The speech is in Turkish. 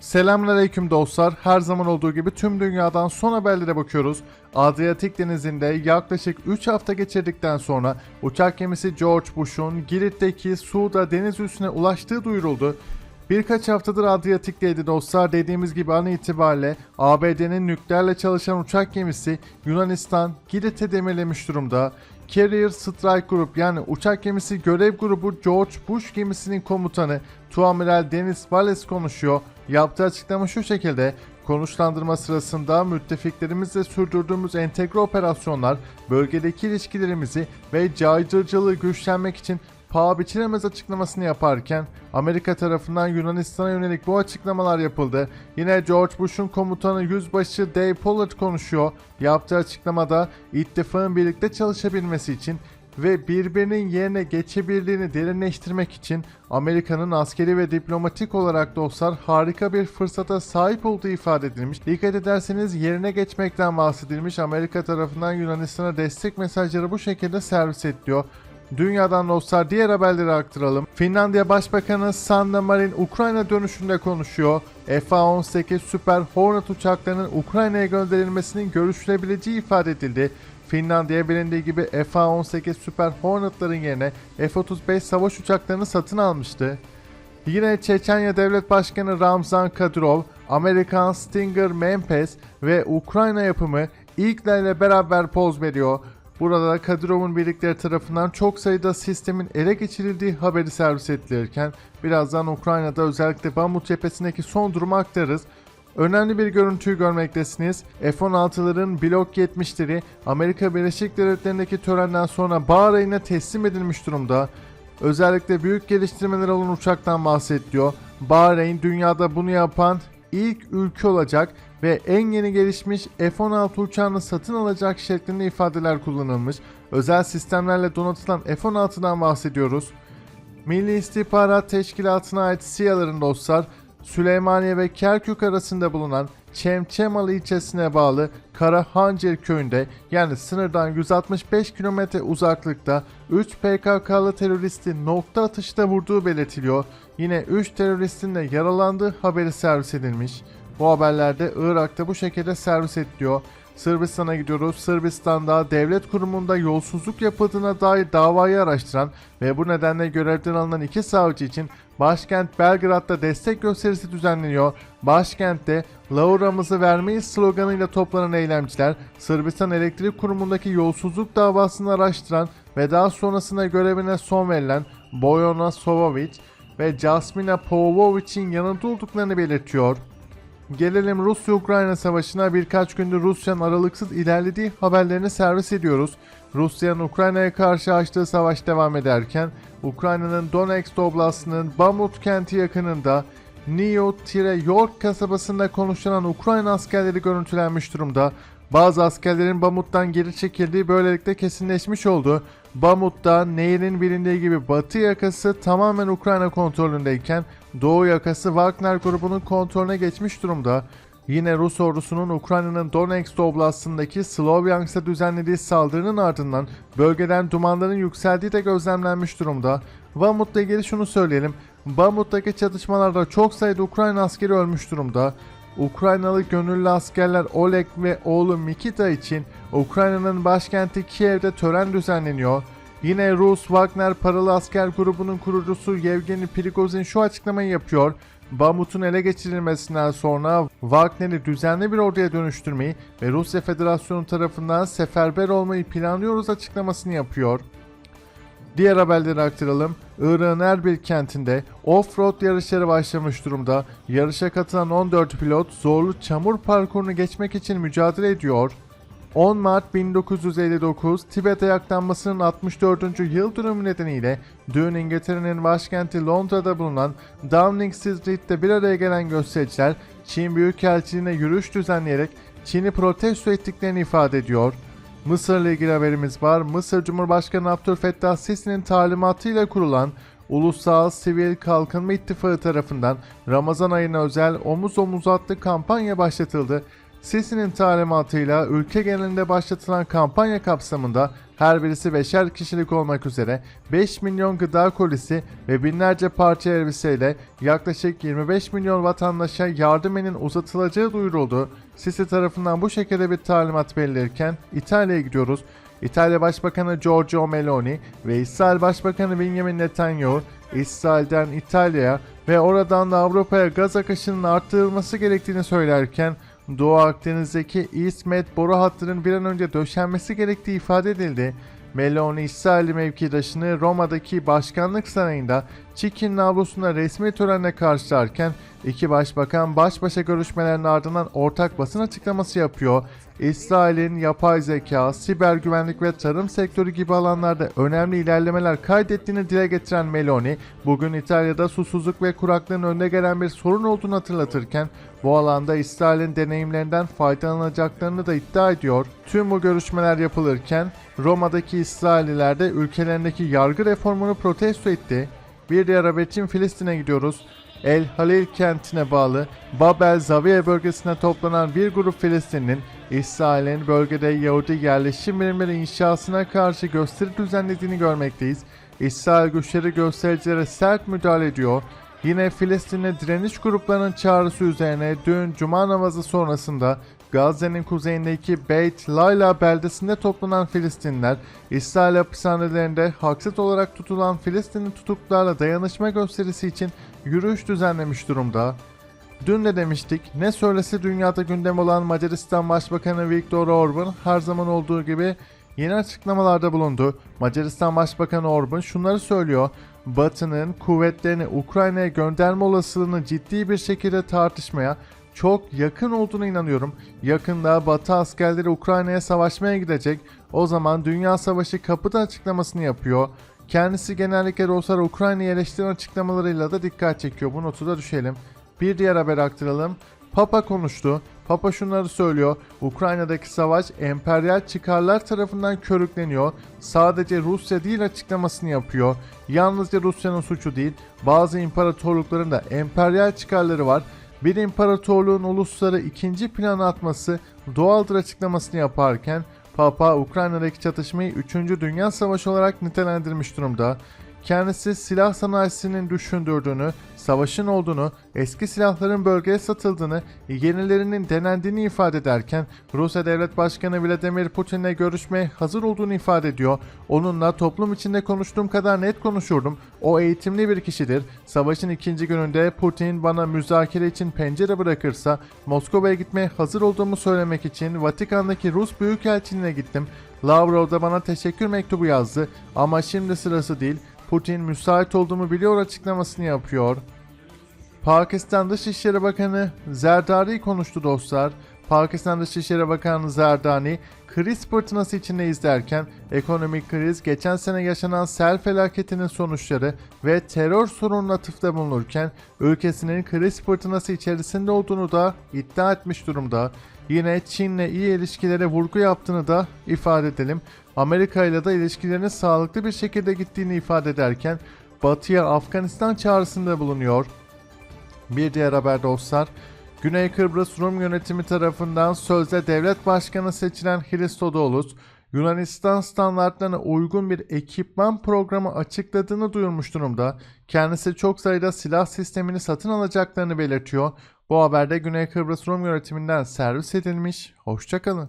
Selamünaleyküm dostlar. Her zaman olduğu gibi tüm dünyadan son haberlere bakıyoruz. Adriyatik Denizi'nde yaklaşık 3 hafta geçirdikten sonra uçak gemisi George Bush'un Girit'teki Suda deniz üstüne ulaştığı duyuruldu. Birkaç haftadır Adriyatik'teydi dostlar. Dediğimiz gibi an itibariyle ABD'nin nükleerle çalışan uçak gemisi Yunanistan Girit'e demirlemiş durumda. Carrier Strike Group yani uçak gemisi görev grubu George Bush gemisinin komutanı Tuamiral Deniz Wallace konuşuyor. Yaptığı açıklama şu şekilde. Konuşlandırma sırasında müttefiklerimizle sürdürdüğümüz entegre operasyonlar bölgedeki ilişkilerimizi ve caydırıcılığı güçlenmek için paha biçilemez açıklamasını yaparken Amerika tarafından Yunanistan'a yönelik bu açıklamalar yapıldı. Yine George Bush'un komutanı Yüzbaşı Dave Pollard konuşuyor. Yaptığı açıklamada ittifakın birlikte çalışabilmesi için ve birbirinin yerine geçebildiğini derinleştirmek için Amerika'nın askeri ve diplomatik olarak dostlar harika bir fırsata sahip olduğu ifade edilmiş. Dikkat ederseniz yerine geçmekten bahsedilmiş. Amerika tarafından Yunanistan'a destek mesajları bu şekilde servis ediliyor. Dünyadan dostlar diğer haberleri aktaralım. Finlandiya Başbakanı Sanna Marin Ukrayna dönüşünde konuşuyor. F-18 Super Hornet uçaklarının Ukrayna'ya gönderilmesinin görüşülebileceği ifade edildi. Finlandiya bilindiği gibi F-18 Super Hornet'ların yerine F-35 savaş uçaklarını satın almıştı. Yine Çeçenya Devlet Başkanı Ramzan Kadyrov, Amerikan Stinger Mempes ve Ukrayna yapımı İGLA ile beraber poz veriyor. Burada da Kadyrov'un birlikleri tarafından çok sayıda sistemin ele geçirildiği haberi servis edilirken birazdan Ukrayna'da özellikle Bamut cephesindeki son durumu aktarırız. Önemli bir görüntüyü görmektesiniz. F-16'ların Blok 70'leri Amerika Birleşik Devletleri'ndeki törenden sonra Bahreyn'e teslim edilmiş durumda. Özellikle büyük geliştirmeler olan uçaktan bahsediliyor. Bahreyn dünyada bunu yapan ilk ülke olacak ve en yeni gelişmiş F-16 uçağını satın alacak şeklinde ifadeler kullanılmış. Özel sistemlerle donatılan F-16'dan bahsediyoruz. Milli İstihbarat Teşkilatı'na ait SİHA'ların dostlar Süleymaniye ve Kerkük arasında bulunan Çemçemalı ilçesine bağlı Karahancir köyünde yani sınırdan 165 kilometre uzaklıkta 3 PKK'lı teröristi nokta atışta vurduğu belirtiliyor. Yine 3 teröristin de yaralandığı haberi servis edilmiş. Bu haberlerde Irak'ta bu şekilde servis ediliyor. Sırbistan'a gidiyoruz. Sırbistan'da devlet kurumunda yolsuzluk yapıldığına dair davayı araştıran ve bu nedenle görevden alınan iki savcı için başkent Belgrad'da destek gösterisi düzenleniyor. Başkentte Lauramızı vermeyiz sloganıyla toplanan eylemciler Sırbistan Elektrik Kurumu'ndaki yolsuzluk davasını araştıran ve daha sonrasında görevine son verilen Bojana Sovovic ve Jasmina Povovic'in yanında olduklarını belirtiyor. Gelelim Rusya-Ukrayna savaşına birkaç gündür Rusya'nın aralıksız ilerlediği haberlerini servis ediyoruz. Rusya'nın Ukrayna'ya karşı açtığı savaş devam ederken Ukrayna'nın Donetsk Oblast'ının Bamut kenti yakınında Neo-York kasabasında konuşulan Ukrayna askerleri görüntülenmiş durumda. Bazı askerlerin Bamut'tan geri çekildiği böylelikle kesinleşmiş oldu. Bamut'ta nehrin bilindiği gibi batı yakası tamamen Ukrayna kontrolündeyken doğu yakası Wagner grubunun kontrolüne geçmiş durumda. Yine Rus ordusunun Ukrayna'nın Donetsk Oblast'ındaki Slovyansk'a düzenlediği saldırının ardından bölgeden dumanların yükseldiği de gözlemlenmiş durumda. Bamut'la ilgili şunu söyleyelim. Bamut'taki çatışmalarda çok sayıda Ukrayna askeri ölmüş durumda. Ukraynalı gönüllü askerler Oleg ve oğlu Mikita için Ukrayna'nın başkenti Kiev'de tören düzenleniyor. Yine Rus Wagner paralı asker grubunun kurucusu Yevgeni Prigozhin şu açıklamayı yapıyor. Bamut'un ele geçirilmesinden sonra Wagner'i düzenli bir orduya dönüştürmeyi ve Rusya Federasyonu tarafından seferber olmayı planlıyoruz açıklamasını yapıyor. Diğer haberleri aktaralım. Irak'ın Erbil kentinde off-road yarışları başlamış durumda. Yarışa katılan 14 pilot zorlu çamur parkurunu geçmek için mücadele ediyor. 10 Mart 1959 Tibet ayaklanmasının 64. yıl dönümü nedeniyle dün İngiltere'nin başkenti Londra'da bulunan Downing Street'te bir araya gelen göstericiler Çin Büyükelçiliğine yürüyüş düzenleyerek Çin'i protesto ettiklerini ifade ediyor. Mısır'la ilgili haberimiz var. Mısır Cumhurbaşkanı Abdülfettah Sisi'nin talimatıyla kurulan Ulusal Sivil Kalkınma İttifakı tarafından Ramazan ayına özel omuz omuz adlı kampanya başlatıldı. Sisi'nin talimatıyla ülke genelinde başlatılan kampanya kapsamında her birisi beşer kişilik olmak üzere 5 milyon gıda kolisi ve binlerce parça elbiseyle yaklaşık 25 milyon vatandaşa yardımının uzatılacağı duyuruldu. Sisi tarafından bu şekilde bir talimat verilirken İtalya'ya gidiyoruz. İtalya Başbakanı Giorgio Meloni ve İsrail Başbakanı Benjamin Netanyahu İsrail'den İtalya'ya ve oradan da Avrupa'ya gaz akışının arttırılması gerektiğini söylerken Doğu Akdeniz'deki East Med boru hattının bir an önce döşenmesi gerektiği ifade edildi. Meloni İsrail mevkidaşını Roma'daki başkanlık sarayında Çikin'in avlusunda resmi törenle karşılarken iki başbakan baş başa görüşmelerin ardından ortak basın açıklaması yapıyor. İsrail'in yapay zeka, siber güvenlik ve tarım sektörü gibi alanlarda önemli ilerlemeler kaydettiğini dile getiren Meloni, bugün İtalya'da susuzluk ve kuraklığın önde gelen bir sorun olduğunu hatırlatırken, bu alanda İsrail'in deneyimlerinden faydalanacaklarını da iddia ediyor. Tüm bu görüşmeler yapılırken, Roma'daki İsrailliler de ülkelerindeki yargı reformunu protesto etti. Bir diğer haber için Filistin'e gidiyoruz. El Halil kentine bağlı Babel Zaviye bölgesine toplanan bir grup Filistinlinin İsrail'in bölgede Yahudi yerleşim birimleri inşasına karşı gösteri düzenlediğini görmekteyiz. İsrail güçleri göstericilere sert müdahale ediyor. Yine Filistinli direniş gruplarının çağrısı üzerine dün cuma namazı sonrasında Gazze'nin kuzeyindeki Beit Layla beldesinde toplanan Filistinler, İsrail hapishanelerinde haksız olarak tutulan Filistinli tutuklularla dayanışma gösterisi için yürüyüş düzenlemiş durumda. Dün de demiştik, ne söylese dünyada gündem olan Macaristan Başbakanı Viktor Orban her zaman olduğu gibi yeni açıklamalarda bulundu. Macaristan Başbakanı Orban şunları söylüyor. Batı'nın kuvvetlerini Ukrayna'ya gönderme olasılığını ciddi bir şekilde tartışmaya çok yakın olduğuna inanıyorum. Yakında Batı askerleri Ukrayna'ya savaşmaya gidecek. O zaman Dünya Savaşı kapıda açıklamasını yapıyor. Kendisi genellikle Ruslar Ukrayna'yı eleştiren açıklamalarıyla da dikkat çekiyor. Bu notu da düşelim. Bir diğer haber aktaralım. Papa konuştu. Papa şunları söylüyor. Ukrayna'daki savaş emperyal çıkarlar tarafından körükleniyor. Sadece Rusya değil açıklamasını yapıyor. Yalnızca Rusya'nın suçu değil. Bazı imparatorlukların da emperyal çıkarları var. Bir imparatorluğun ulusları ikinci plana atması doğaldır açıklamasını yaparken Papa Ukrayna'daki çatışmayı 3. Dünya Savaşı olarak nitelendirmiş durumda. Kendisi silah sanayisinin düşündürdüğünü, savaşın olduğunu, eski silahların bölgeye satıldığını, yenilerinin denendiğini ifade ederken Rusya Devlet Başkanı Vladimir Putin'le görüşmeye hazır olduğunu ifade ediyor. Onunla toplum içinde konuştuğum kadar net konuşurdum. O eğitimli bir kişidir. Savaşın ikinci gününde Putin bana müzakere için pencere bırakırsa Moskova'ya gitmeye hazır olduğumu söylemek için Vatikan'daki Rus Büyükelçiliğine gittim. Lavrov da bana teşekkür mektubu yazdı ama şimdi sırası değil. Putin müsait olduğumu biliyor açıklamasını yapıyor. Pakistan Dışişleri Bakanı Zerdari konuştu dostlar. Pakistan Dışişleri Bakanı Zerdani, kriz fırtınası içinde izlerken ekonomik kriz, geçen sene yaşanan sel felaketinin sonuçları ve terör sorununa atıfta bulunurken ülkesinin kriz fırtınası içerisinde olduğunu da iddia etmiş durumda. Yine Çin'le iyi ilişkilere vurgu yaptığını da ifade edelim. Amerika ile de ilişkilerinin sağlıklı bir şekilde gittiğini ifade ederken Batı'ya Afganistan çağrısında bulunuyor. Bir diğer haber dostlar. Güney Kıbrıs Rum yönetimi tarafından sözde devlet başkanı seçilen Christodoulos, Yunanistan standartlarına uygun bir ekipman programı açıkladığını duyurmuş durumda. Kendisi çok sayıda silah sistemini satın alacaklarını belirtiyor. Bu haberde Güney Kıbrıs Rum yönetiminden servis edilmiş. Hoşçakalın.